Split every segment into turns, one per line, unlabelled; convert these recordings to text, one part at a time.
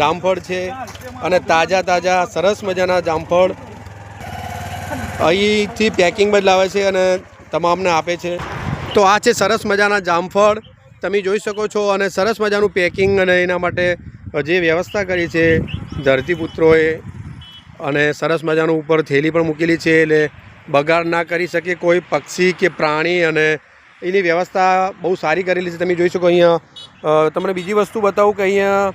જામફળ છે અને તાજા તાજા સરસ મજાના જામફળ અહીંથી પેકિંગ બદલાવે લાવે છે અને તમામને આપે છે. તો આ છે સરસ મજાના જામફળ. તમે જોઈ શકો છો અને સરસ મજાનું પેકિંગ અને એના માટે જે વ્યવસ્થા કરી છે ધરતીપુત્રોએ અને સરસ મજાનું ઉપર થેલી પણ મૂકેલી છે એટલે બગાડ ના કરી શકે કોઈ પક્ષી કે પ્રાણી અને એની વ્યવસ્થા બહુ સારી કરેલી છે. તમે જોઈ શકો અહીંયા તમને બીજી વસ્તુ બતાવું કે અહીંયા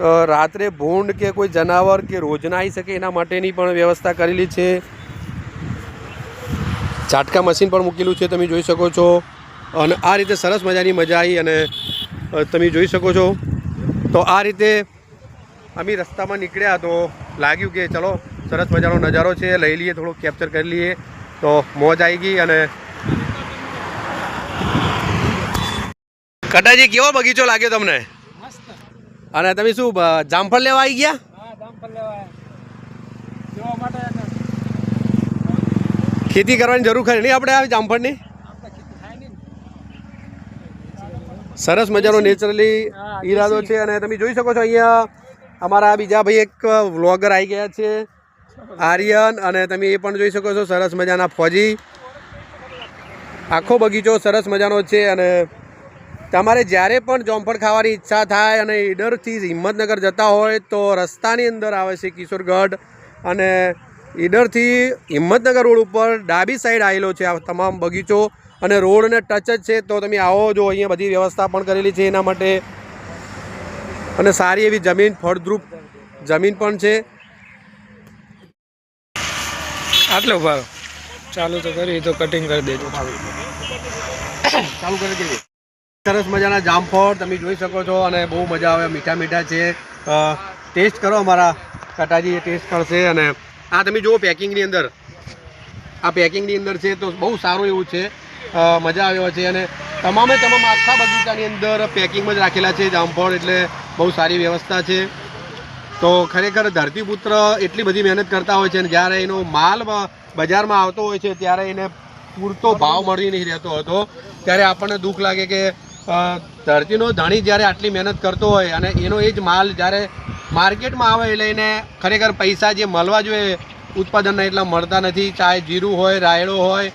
રાત્રે ભૂંડ કે કોઈ જનાવર કે રોજ ના આવી શકે એના માટેની પણ વ્યવસ્થા કરેલી છે. ચાટકા મશીન પણ મૂકેલું છે, તમે જોઈ શકો છો. અને આ રીતે સરસ મજાની મજા આવી અને તમે જોઈ શકો છો. તો આ રીતે અમે રસ્તામાં નીકળ્યા તો લાગ્યું કે ચલો, સરસ મજાનો નજારો છે, લઈ લઈએ થોડું કેપ્ચર કરી લઈએ. તો મોજ આવી ગઈ અને કટાજી, કેવો બગીચો લાગ્યો તમને? અને તમે શું જામફળ લેવા આવી ગયા? ખેતી કરવાની જરૂર ખરી નહીં આપણે આવી જામફળની. સરસ મજાનો નેચરલી ઈરાદો છે અને તમે જોઈ શકો છો અહીંયા અમારા બીજા ભાઈ એક વ્લોગર આવી ગયા છે આર્યન અને તમે એ પણ જોઈ શકો છો સરસ મજાના ફોજી. આખો બગીચો સરસ મજાનો છે અને તમારે જ્યારે પણ જોમફળ ખાવાની ઈચ્છા થાય અને ઈડરથી હિંમતનગર જતા હોય તો રસ્તાની અંદર આવે છે કિશોરગઢ અને ઈડરથી હિંમતનગર રોડ ઉપર ડાબી સાઈડ આવેલો છે આ તમામ બગીચો અને રોડને ટચ જ છે. તો તમે આવો જો અહીંયા બધી વ્યવસ્થા પણ કરેલી છે એના માટે. અને સારી એવી જમીન ફળદ્રુપ જમીન પણ છે.
આટલો ભાવ. ચાલુ તો કરી તો કટિંગ કરી દેજો.
ચાલુ કરી દઈએ. સરસ મજાના જામફળ તમે જોઈ શકો છો અને બહુ મજા આવે, મીઠા મીઠા છે. ટેસ્ટ કરો અમારા કટાજી ટેસ્ટ કરશે અને આ તમે જુઓ પેકિંગની અંદર. આ પેકિંગની અંદર છે તો બહુ સારું એવું છે. મજા આવ્યો છે અને તમામે તમામ આખા બગીચાની અંદર પેકિંગમાં જ રાખેલા છે જામફળ એટલે બહુ સારી વ્યવસ્થા છે. તો ખરેખર ધરતીપુત્ર એટલી બધી મહેનત કરતા હોય છે અને જ્યારે એનો માલ બજારમાં આવતો હોય છે ત્યારે એને પૂરતો ભાવ મળી નહીં રહેતો હતો. ત્યારે આપણને દુઃખ લાગે કે ધરતીનો ધણી જ્યારે આટલી મહેનત કરતો હોય અને એનો એ જ માલ જ્યારે માર્કેટમાં આવે એટલે એને ખરેખર પૈસા જે મળવા જોઈએ ઉત્પાદનના એટલા મળતા નથી. ચાહે જીરું હોય, રાયડો હોય,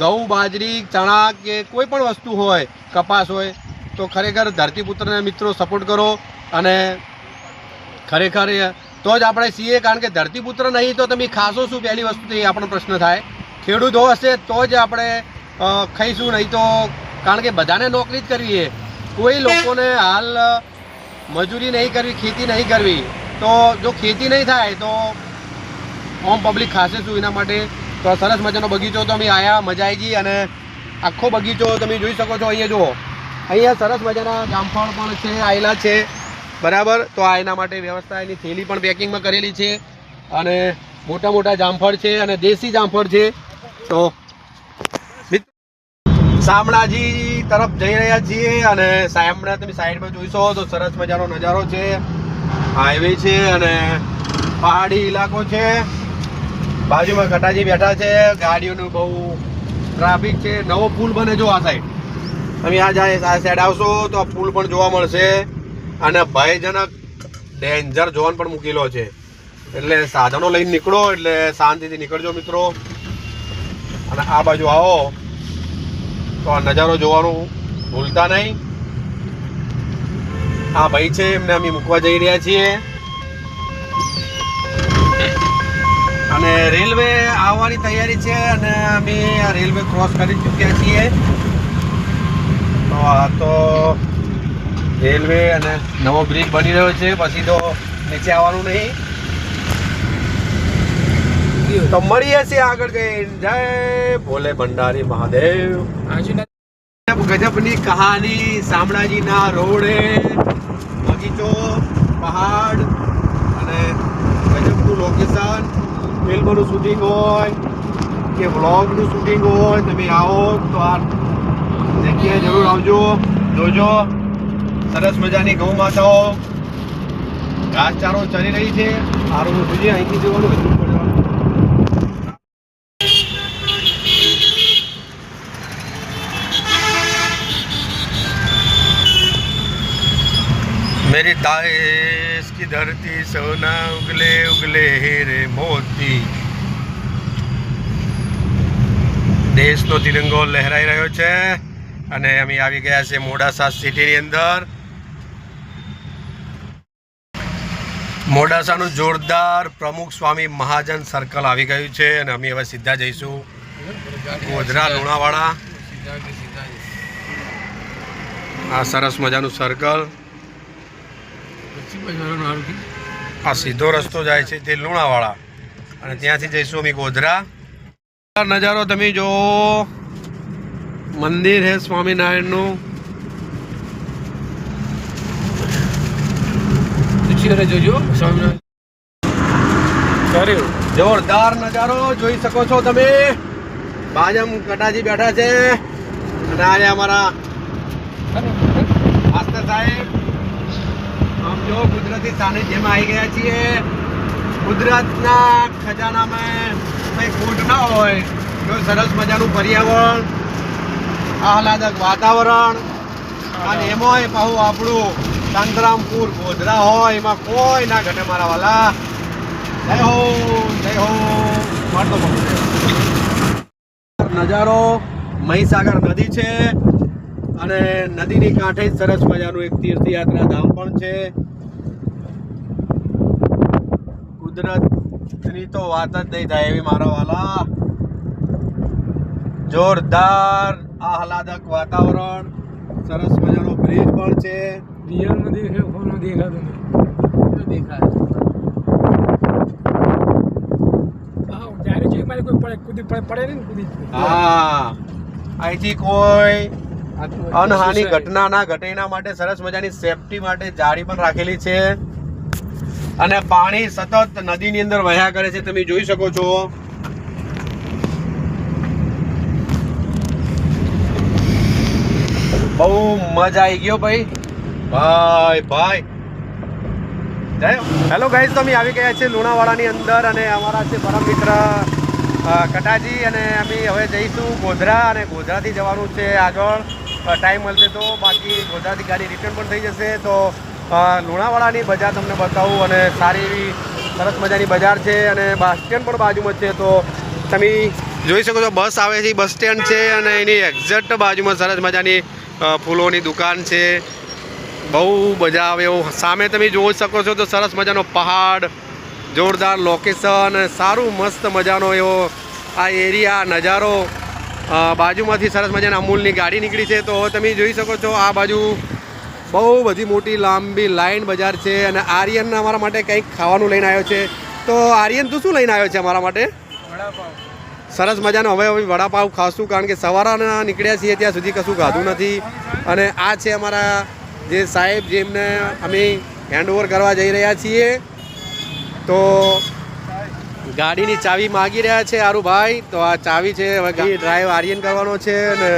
ઘઉં, બાજરી, ચણા કે કોઈ પણ વસ્તુ હોય, કપાસ હોય, તો ખરેખર ધરતીપુત્રને મિત્રો સપોર્ટ કરો અને ખરેખર તો જ આપણે છીએ. કારણ કે ધરતીપુત્ર નહીં તો તમે ખાશો શું? પહેલી વસ્તુ એ આપણો પ્રશ્ન થાય. ખેડૂતો હશે તો જ આપણે ખાઈશું. નહીં તો કારણ કે બધાને નોકરી જ કરવી છે. કોઈ લોકોને હાલ મજૂરી નહીં કરવી, ખેતી નહીં કરવી, તો જો ખેતી નહીં થાય, તો ઓમ પબ્લિક ખાશે છું એના માટે? તો સરસ મજાનો બગીચો તો અમે આવ્યા મજા આવી ગઈ અને આખો બગીચો તમે જોઈ શકો છો અહીંયા, જુઓ. અહીંયા સરસ મજાના જામફળ પણ છે, આયલા છે, બરાબર? તો આ એના માટે વ્યવસ્થા એની થેલી પણ પેકિંગમાં કરેલી છે અને મોટા મોટા જામફળ છે અને દેશી જામફળ છે. તો શામળાજી તરફ જઈ રહ્યા છીએ અને શામળા તમે સાઈડમાં જોઈશો તો સરસ મજાનો નજારો છે. હાઈવે છે અને પહાડી ઇલાકો છે. બાજુમાં કટાજી બેઠા છે. ગાડીઓનું બહુ ટ્રાફિક છે. નવો પુલ બને જો આ સાઈડ. તમે આ જાય આ સાઈડ આવશો તો આ પુલ પણ જોવા મળશે. અને ભયજનક ડેન્જર ઝોન પણ મૂકેલો છે. એટલે સાધનો લઈને નીકળો, એટલે શાંતિથી નીકળજો મિત્રો. અને આ બાજુ આવો. તો આ નજારો જોવાનું ભૂલતા નહીં. આ ભાઈ છે, એમને અમે મૂકવા જઈ રહ્યા છીએ. અને રેલવે આવવાની તૈયારી છે અને અમે આ રેલવે ક્રોસ કરી ચૂક્યા છીએ. તો આ તો રેલવે અને નવો બ્રિજ બની રહ્યો છે, પછી તો નીચે આવવાનું નહીં. તો મળીએ છીએ આગળ જઈ જય ભોલે ભંડારી મહાદેવ. ગજબની કહાની શામળાજીના રોડે. બગીચો પહાડ અને ગજબનું લોકેશન ફિલ્મનું શૂટિંગ હોય કે વ્લોગનું શૂટિંગ હોય તમે આવો તો આ જગ્યાએ જરૂર આવજો. જોજો. સરસ મજાની ગૌ માતાઓ. ઘાસચારો ચરી રહી છે. સારું જોઈએ અહીંથી જોવાનું मेरी देश की धरती सोना उगले उगले हीरे मोती દેશનો તિરંગો લહેરાઈ રહ્યો છે અને અમે આવી ગયા છે મોડાસા સિટીની અંદર મોડાસાનું જોરદાર પ્રમુખ સ્વામી મહાજન સર્કલ આવી ગયું છે અને અમે હવે સીધા જઈશું ગોધરા લુણાવાડા આ સરસ મજાનું સર્કલ આ સીધો રસ્તો જાય છે તે લુણાવાડા. અને ત્યાંથી જઈશું અમે ગોધરા. નજારો તમે જો મંદિર હે સ્વામિનારાયણનું.
જોજો કર્યું.
જોરદાર નજારો જોઈ શકો છો તમે. બાજમ કટાજી બેઠા છે. અને આજે અમારા માસ્ટર સાહેબ. આમ જો કુદરતી સાનિધ્યમાં આવી ગયા છીએ. કુદરતના ખજાનામાં કંઈ ખોટ ના હોય, જો સરસ મજાનું પર્યાવરણ, આહલાદક વાતાવરણ, અને એમાંય પાછું આપણું સંતરામપુર, ગોધરા હોય, એમાં કોઈ ના ઘટે મારા વાલા. જય હો જય હો મળતો નજારો મહીસાગર નદી છે. અને નદીની કાંઠે જ સરસ મજાનું એક તીર્થયાત્રા ધામ પણ છે. કુદરતની તો વાત જ નહીં થાય એવી મારા વાલા. જોરદાર આહલાદક વાતાવરણ સરસ મજાનો બ્રિજ પણ છે.
રિયલ નદી છે ફોન દેખાતો નહીં દેખાય? હા જ્યારે જે કોઈ પડે કૂદી પડે પડે નહીં ને કૂદી.
હા અહીંથી કોઈ અનહાનિ. ઘટના ના ઘટે એના માટે સરસ મજાની સેફટી માટે જાળી પણ રાખેલી છે. અને પાણી સતત નદીની અંદર વહ્યા કરે છે તમે જોઈ શકો છો. બહુ મજા આવી ગયો ભાઈ. ભાઈ ભાઈ. હેલો ગાઈઝ તો અમે આવી ગયા છીએ લુણાવાડાની અંદર અને અમારા છે પરમ મિત્ર કટાજી અને અમે હવે જઈશું ગોધરા અને ગોધરાથી જવાનું છે આગળ. ટાઈમ મળશે તો બાકી ગોધરાથી ગાડી રિટર્ન પણ થઈ જશે. તો લુણાવાડાની બજાર તમને બતાવું અને સારી એવી સરસ મજાની બજાર છે અને બસ સ્ટેન્ડ પણ બાજુમાં છે. તો તમે જોઈ શકો છો બસ આવે છે બસ સ્ટેન્ડ છે અને એની એક્ઝેક્ટ બાજુમાં સરસ મજાની ફૂલોની દુકાન છે. બહુ મજા આવે એવું. સામે તમે જોઈ શકો છો તો સરસ મજાનો પહાડ, જોરદાર લોકેશન સારું મસ્ત મજાનો એવો આ એરિયા નજારો. બાજુમાંથી સરસ મજાની અમૂલની ગાડી નીકળી છે. તો તમે જોઈ શકો છો, આ બાજુ બહુ બધી મોટી, લાંબી લાઈન બજાર છે અને આર્યન અમારા માટે કંઈક ખાવાનું લઈને આવ્યો છે. તો આર્યન, તું શું લઈને આવ્યો છે અમારા માટે? સરસ મજાનો. હવે હવે વડાપાવ ખાશું, કારણ કે સવારના નીકળ્યા છીએ, ત્યાં સુધી કશું ખાધું નથી. અને આ છે અમારા જે સાહેબ, જેમને અમે હેન્ડઓવર કરવા જઈ રહ્યા છીએ. તો ગાડીની ચાવી માગી રહ્યા છે આરુભાઈ. તો આ ચાવી છે હવે ગાડી ડ્રાઈવ આર્યન કરવાનો છે અને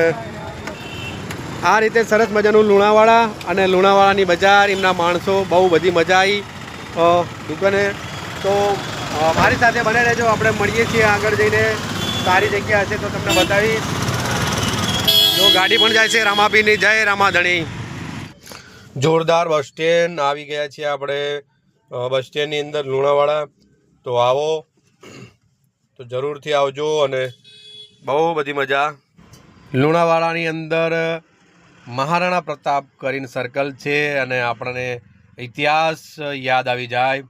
આ રીતે સરસ મજાનું લુણાવાડા અને લુણાવાડાની બજાર એમના માણસો બહુ બધી મજા આવી દુકાને. તો મારી સાથે બને રહેજો આપણે મળીએ છીએ આગળ જઈને. સારી જગ્યા હશે તો તમને બતાવીશ. જો ગાડી પણ જાય છે રામાપીની જય રામાધણી. જોરદાર બસ સ્ટેન્ડ. આવી ગયા છીએ આપણે બસ સ્ટેન્ડની અંદર લુણાવાડા. તો આવો. તો જરૂરથી આવજો અને બહુ બધી મજા લુણાવાડાની અંદર મહારાણા પ્રતાપ કરીને સર્કલ છે અને આપણને ઇતિહાસ યાદ આવી જાય.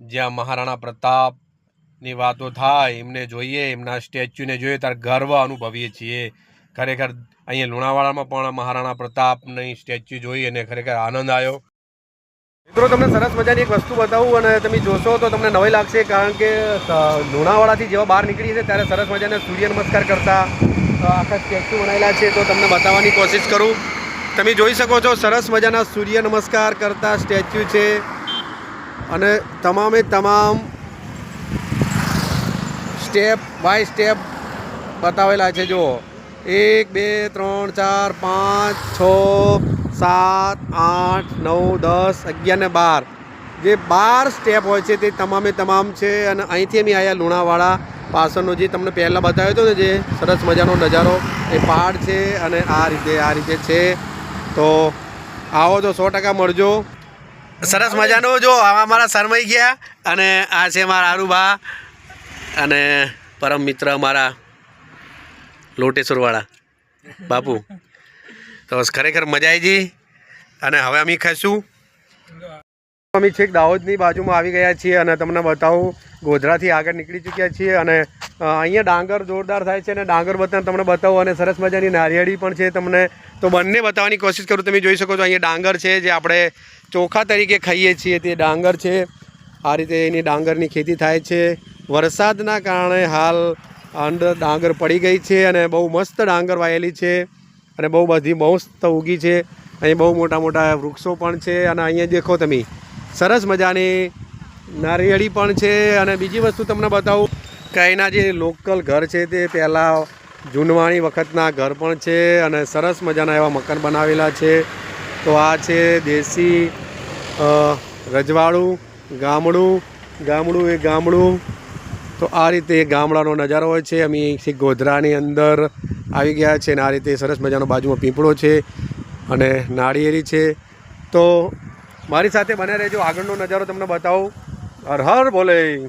જ્યાં મહારાણા પ્રતાપની વાતો થાય, એમને જોઈએ, એમના સ્ટેચ્યુને જોઈએ, ત્યારે ગર્વ અનુભવીએ છીએ. ખરેખર અહીંયા લુણાવાડામાં પણ મહારાણા પ્રતાપની સ્ટેચ્યુ જોઈ અને ખરેખર આનંદ આવ્યો. મિત્રો, તમને સરસ મજાની એક વસ્તુ બતાવું અને તમે જોશો તો તમને નવાઈ લાગશે, કારણ કે લુણાવાડાથી જેવા બહાર નીકળીએ છીએ ત્યારે સરસ મજાના સૂર્ય નમસ્કાર કરતા આખા સ્ટેચ્યુ બનાવેલા છે તો તમને બતાવવાની કોશિશ કરું. તમે જોઈ શકો છો, સરસ મજાના સૂર્ય નમસ્કાર કરતા સ્ટેચ્યુ છે અને તમામે તમામ સ્ટેપ બાય સ્ટેપ બતાવેલા છે. જુઓ, એક, બે, ત્રણ, ચાર, પાંચ, છ સાત, આઠ, નવ, દસ, અગિયાર ને બાર. જે બાર સ્ટેપ હોય છે તે તમામે તમામ છે અને અહીંથી અમે આવ્યા લુણાવાડા પાછળનો જે તમને પહેલાં બતાવ્યો હતો ને જે સરસ મજાનો નજારો, એ પહાડ છે અને આ રીતે આ રીતે છે. તો આવો તો સો ટકા મળજો. સરસ મજાનો જો, આવા મારા શરમાઈ ગયા અને આ છે મારા આરુભા અને પરમ મિત્ર મારા લોટેશ્વરવાળા. બાપુ. તો ખરેખર મજા આવી ગઈ. અને હવે અમે ખાઈશું. અમે છેક દાહોદની બાજુમાં આવી ગયા છીએ અને તમને બતાવું, ગોધરાથી આગળ નીકળી ચૂક્યા છીએ અને અહીંયા ડાંગર જોરદાર થાય છે અને ડાંગર બતા તમને બતાવું અને સરસ મજાની નારિયેળી પણ છે તમને. તો બંને બતાવવાની કોશિશ કરું, તમે જોઈ શકો છો અહીંયા ડાંગર છે જે આપણે ચોખા તરીકે ખાઈએ છીએ, તે ડાંગર છે. આ રીતે એની ડાંગરની ખેતી થાય છે. વરસાદના કારણે હાલ અંદર ડાંગર પડી ગઈ છે અને બહુ મસ્ત ડાંગર વાયેલી છે. અને બહુ બધી મસ્ત ઉગી છે. અહીં બહુ મોટા મોટા વૃક્ષો પણ છે અને અહીંયા દેખો તમે. સરસ મજાની નારિયેળી પણ છે અને બીજી વસ્તુ તમને બતાવું. કે અહીંના જે લોકલ ઘર છે તે પહેલાં જૂનવાણી વખતના ઘર પણ છે અને સરસ મજાના એવા મકાન બનાવેલા છે. તો આ છે દેશી રજવાડું, ગામડું. ગામડું એ ગામડું. તો આ રીતે ગામડાનો નજારો હોય છે. અમે ગોધરાની અંદર આવી ગયા છે અને આ રીતે સરસ મજાનો બાજુમાં પીપળો છે અને નાળિયેરી છે. તો મારી સાથે બને રહેજો. આગળનો નજારો તમને બતાવું. હર હર બોલે.